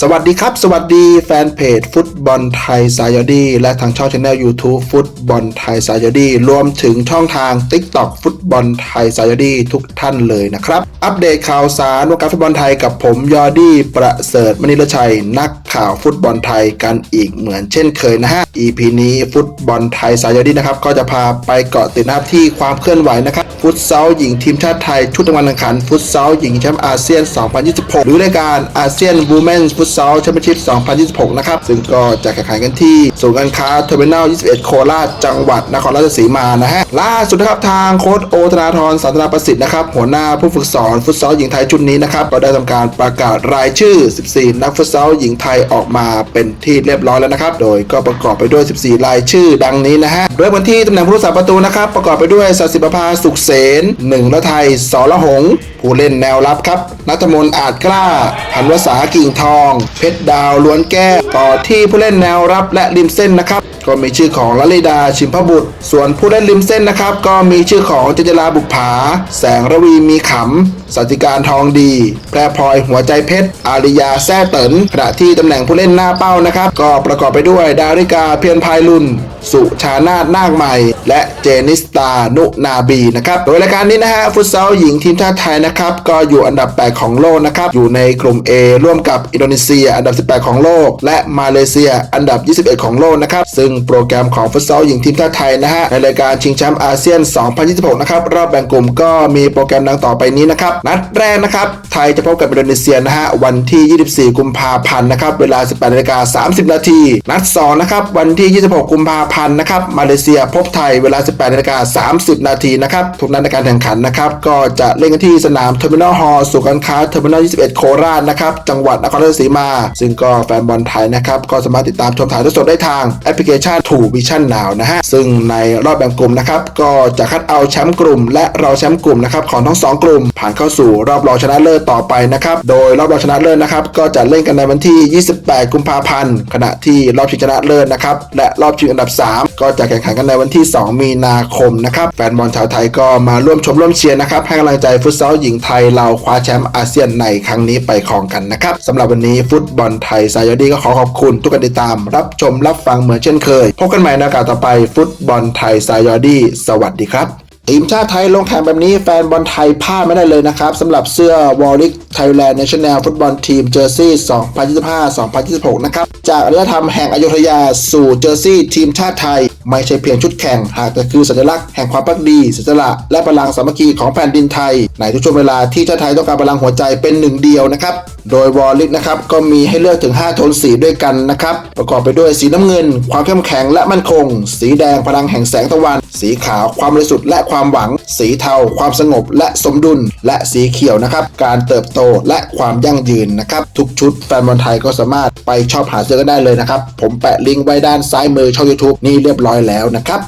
สวัสดีครับ สวัสดีแฟนเพจฟุตบอลไทยสายดี และทางช่องช anel YouTube ฟุตบอลไทยสายดี รวมถึงช่องทาง TikTok ฟุตบอลไทยสายดีทุกท่านเลยนะครับ อัปเดตข่าวสารวงการฟุตบอลไทยกับผมยอดี้ประเสริฐมณีรชัย นักข่าวฟุตบอลไทยกันอีกเหมือนเช่นเคยนะฮะ EP นี้ฟุตบอลไทยสายดีนะครับก็จะพาไปเกาะติดนะครับที่ความเคลื่อนไหวนะครับฟุตซอลหญิงทีมชาติไทยชุดรางวัลแข่งขันฟุตซอลหญิงแชมป์อาเซียน 2026 หรือรายการอาเซียนวูแมนฟุตซอลแชมเปี้ยนชิพ 2026 นะครับ ซึ่งก็จะแข่งขันกันที่ศูนย์การค้าเทอร์มินอล 21 โคราช จังหวัดนครราชสีมานะฮะ ล่าสุดนะครับทางโค้ชโอธนาธรสันตนาประสิทธิ์นะครับ หัวหน้าผู้ฝึกสอนฟุตซอลหญิงไทยชุดนี้นะครับ ก็ได้ทำการประกาศรายชื่อ 14 นักฟุตซอลหญิงไทยออกมาเป็นที่เรียบร้อยแล้วนะครับ โดยก็ประกอบไปด้วย 14 รายชื่อดังนี้นะฮะ ริ่มกันที่ตำแหน่งผู้รักษาประตูนะครับ ประกอบไปด้วยสัสิปภาสุขเสนหนึ่งละไทยสรหง ผู้เล่นแนวรับครับนัทมนอาจกล้าพันวษากิ่งทอง เพชรดาวล้วนแก้ต่อที่ผู้เล่นแนวรับและริมเส้นนะครับ ก็มีชื่อของลลิดาชิมพบุตร ส่วนผู้เล่นริมเส้นนะครับ ก็มีชื่อของเจนจราบุกผา แสงระวีมีขำสัจจิการทองดี แพรพลอยหัวใจเพชร อาริยาแซ่เตินขณะที่ตำแหน่งผู้เล่นหน้าเป้านะครับ ก็ประกอบไปด้วยดาริกาเพียรพายลุนสุชานาทนาคใหม่ และเจนิสตานุนาบีนะครับโดยรายการนี้นะฮะฟุตซอลหญิงทีมชาติไทยนะครับก็อยู่อันดับ 8 ของโลกนะครับอยู่ในกลุ่ม A ร่วมกับอินโดนีเซีย อันดับ 18 ของโลก และมาเลเซียอันดับ 21 ของโลกนะครับซึ่งโปรแกรมของฟุตซอลหญิงทีมชาติไทยนะฮะในรายการชิงแชมป์อาเซียน 2026 นะครับรอบแบ่งกลุ่มก็มีโปรแกรมดังต่อไปนี้นะครับนัดแรกนะครับไทยจะพบกับอินโดนีเซียนะฮะวันที่ 24 กุมภาพันธ์นะครับเวลา 18นาฬิกา30 นาที นัด2นะครับวันที่ 26 กุมภาพันธ์นะครับมาเลเซียพบไทยเวลา 18นาฬิกา30 นาทีนะครับทุกนัดในการแข่งขันนะครับ ก็จะเล่นกันที่สนามเทอร์มินอลฮอลล์สุการค้าเทอร์มินอล21 โคราชนะครับ จังหวัดนครราชสีมา ซึ่งก็แฟนบอลไทยนะครับ ก็สามารถติดตามชมถ่ายทอดสดได้ทางแอปพลิเคชัน True Vision Now นะฮะ ซึ่งในรอบแบ่งกลุ่มนะครับ ก็จะคัดเอาแชมป์กลุ่ม และรองแชมป์กลุ่มนะครับของทั้งสองกลุ่ม ผ่านเข้าสู่รอบรองชนะเลิศต่อไปนะครับ โดยรอบรองชนะเลิศนะครับ ก็จะเล่นกันในวันที่ 28 กุมภาพันธ์ ขณะที่รอบชิงชนะเลิศนะครับ และรอบชิงอันดับ 3 ก็จะแข่งขันกันในวันที่ 2 มีนาคมนะครับแฟนบอลชาวไทยก็มาร่วมชมร่วมเชียร์นะครับให้กำลังใจฟุตซอลหญิงไทยเราคว้าแชมป์อาเซียนในครั้งนี้ไปครองกันนะครับสำหรับวันนี้ฟุตบอลไทยสายดีก็ขอขอบคุณทุกการติดตาม รับชมรับฟังเหมือนเช่นเคยพบกันใหม่ในโอกาสต่อไปฟุตบอลไทยสายดีสวัสดีครับทีมชาติไทยลงแข่งแบบนี้แฟนบอลไทยพลาดไม่ได้เลยนะครับสำหรับเสื้อวอลลิกไทยแลนด์เนชั่นแนลฟุตบอลทีมเจอร์ซี่ 2025-2026 นะครับ จากอารยธรรมแห่งอยุธยาสู่เจอร์ซี่ทีมชาติไทย ไม่ใช่เพียงชุดแข่ง หากแต่คือสัญลักษณ์แห่งความพักดีสัจละและพลังสามัคคีของแผ่นดินไทย ในทุกช่วงเวลาที่ชาติไทยต้องการพลังหัวใจเป็นหนึ่งเดียวนะครับ โดยวอลลิกนะครับก็มีให้เลือกถึง 5 โทนสีด้วยกันนะครับ ประกอบไปด้วยสีน้ำเงิน ความเข้มแข็งและมั่นคง สีแดงพลังแห่งแสงตะวัน สีขาวความบริสุทธิ์และความหวัง สีเทา ความสงบและสมดุล และสีเขียวนะครับ การเติบโตและความยั่งยืนนะครับ ทุกชุดแฟนบอลไทยก็สามารถไปชอบหาซื้อกันได้เลยนะครับ ผมแปะลิงก์ไว้ด้านซ้ายมือช่อง YouTube นี่เรียบร้อยแล้วนะครับ